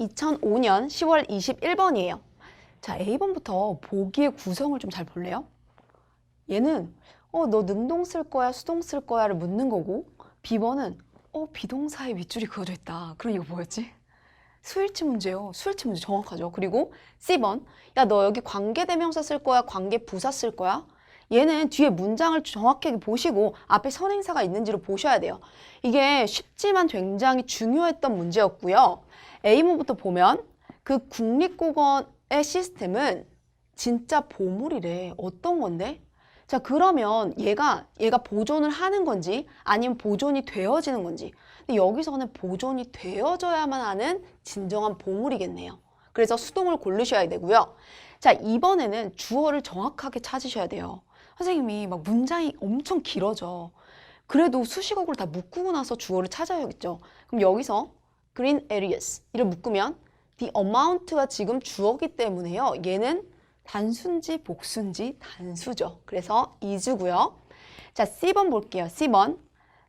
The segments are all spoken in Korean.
2005년 10월 21번이에요. 자, A번부터 보기의 구성을 좀 잘 볼래요? 얘는 어, 너 능동 쓸 거야, 수동 쓸 거야를 묻는 거고 B번은 어, 비동사에 윗줄이 그어져 있다. 그럼 이거 뭐였지? 수일치 문제요. 수일치 문제 정확하죠. 그리고 C번, 야, 너 여기 관계대명사 쓸 거야, 관계부사 쓸 거야? 얘는 뒤에 문장을 정확하게 보시고 앞에 선행사가 있는지를 보셔야 돼요. 이게 쉽지만 굉장히 중요했던 문제였고요. A문부터 보면 그 국립국어의 시스템은 진짜 보물이래. 어떤 건데? 자, 그러면 얘가, 얘가 보존을 하는 건지 아니면 보존이 되어지는 건지. 근데 여기서는 보존이 되어져야만 하는 진정한 보물이겠네요. 그래서 수동을 고르셔야 되고요. 자, 이번에는 주어를 정확하게 찾으셔야 돼요. 선생님이 막 문장이 엄청 길어져. 그래도 수식어를 다 묶고 나서 주어를 찾아야겠죠. 그럼 여기서 green areas 이를 묶으면 the amount가 지금 주어기 때문에요. 얘는 단순지 복순지 단수죠. 그래서 is고요. 자, C번 볼게요. C번.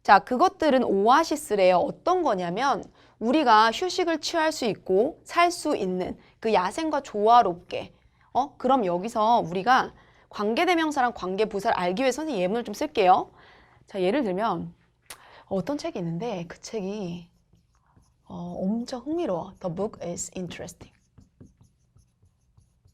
자, 그것들은 오아시스래요. 어떤 거냐면 우리가 휴식을 취할 수 있고 살 수 있는 그 야생과 조화롭게 어? 그럼 여기서 우리가 관계대명사랑 관계부사를 알기 위해 선생님 예문을 좀 쓸게요. 자, 예를 들면 어떤 책이 있는데 그 책이 어, 엄청 흥미로워. The book is interesting.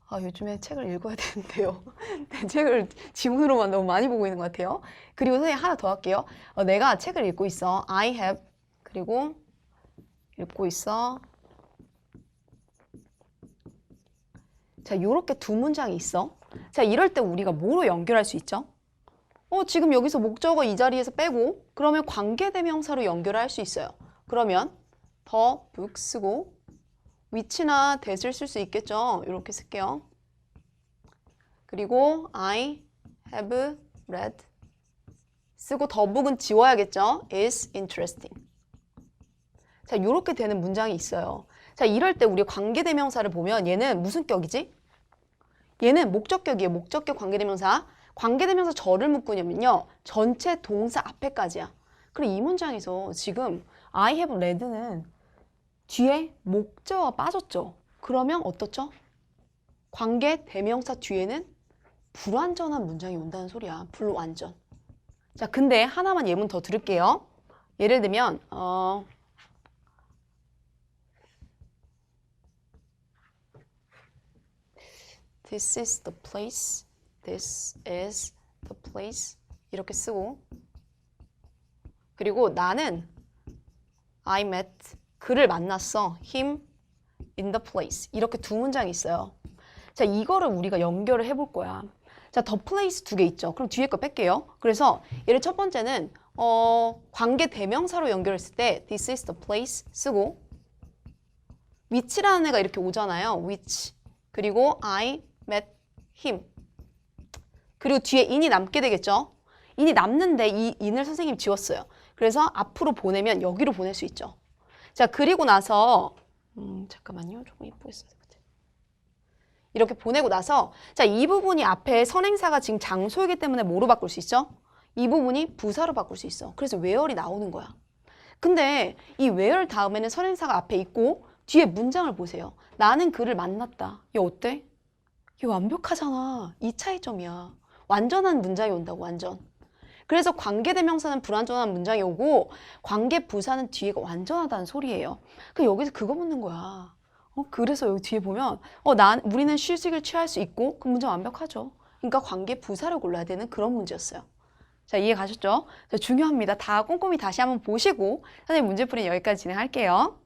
아, 요즘에 책을 읽어야 되는데요. 내 책을 지문으로만 너무 많이 보고 있는 것 같아요. 그리고 선생님 하나 더 할게요. 어, 내가 책을 읽고 있어. I have 그리고 읽고 있어. 자, 요렇게 두 문장이 있어. 자, 이럴 때 우리가 뭐로 연결할 수 있죠? 어, 지금 여기서 목적어 이 자리에서 빼고 그러면 관계대명사로 연결을 할수 있어요. 그러면 더 book 쓰고 위치나 대을 쓸 수 있겠죠. 이렇게 쓸게요. 그리고 I have read 쓰고 더 book은 지워야겠죠. is interesting. 자, 이렇게 되는 문장이 있어요. 자, 이럴 때 우리 관계대명사를 보면 얘는 무슨 격이지? 얘는 목적격이에요. 목적격 관계대명사. 관계대명사 저를 묶으냐면요. 전체 동사 앞에까지야. 그리고 이 문장에서 지금 I have read는 뒤에 목적어가 빠졌죠. 그러면 어떻죠? 관계 대명사 뒤에는 불완전한 문장이 온다는 소리야. 불완전. 자, 근데 하나만 예문 더 들을게요. 예를 들면 어 This is the place. This is the place. 이렇게 쓰고 그리고 나는 I met 그를 만났어. him in the place. 이렇게 두 문장이 있어요. 자, 이거를 우리가 연결을 해볼 거야. 자, the place 두 개 있죠. 그럼 뒤에 거 뺄게요. 그래서 얘를 첫 번째는 어, 관계 대명사로 연결했을 때 this is the place 쓰고 which라는 애가 이렇게 오잖아요. which. 그리고 I met him. 그리고 뒤에 in이 남게 되겠죠. in이 남는데 이 in을 선생님이 지웠어요. 그래서 앞으로 보내면 여기로 보낼 수 있죠. 자, 그리고 나서 음, 잠깐만요. 조금 같아요. 이렇게 보내고 나서 자, 이 부분이 앞에 선행사가 지금 장소이기 때문에 뭐로 바꿀 수 있죠? 이 부분이 부사로 바꿀 수 있어. 그래서 where이 나오는 거야. 근데 이 where 다음에는 선행사가 앞에 있고 뒤에 문장을 보세요. 나는 그를 만났다. 이거 어때? 이거 완벽하잖아. 이 차이점이야. 완전한 문장이 온다고 완전. 그래서 관계대명사는 불완전한 문장이 오고 관계부사는 뒤에가 완전하다는 소리예요. 그 여기서 그거 묻는 거야. 어, 그래서 여기 뒤에 보면 어, 난 우리는 휴식을 취할 수 있고 그 문장 완벽하죠. 그러니까 관계부사를 골라야 되는 그런 문제였어요. 자, 이해 가셨죠? 자, 중요합니다. 다 꼼꼼히 다시 한번 보시고 선생님 문제풀이 여기까지 진행할게요.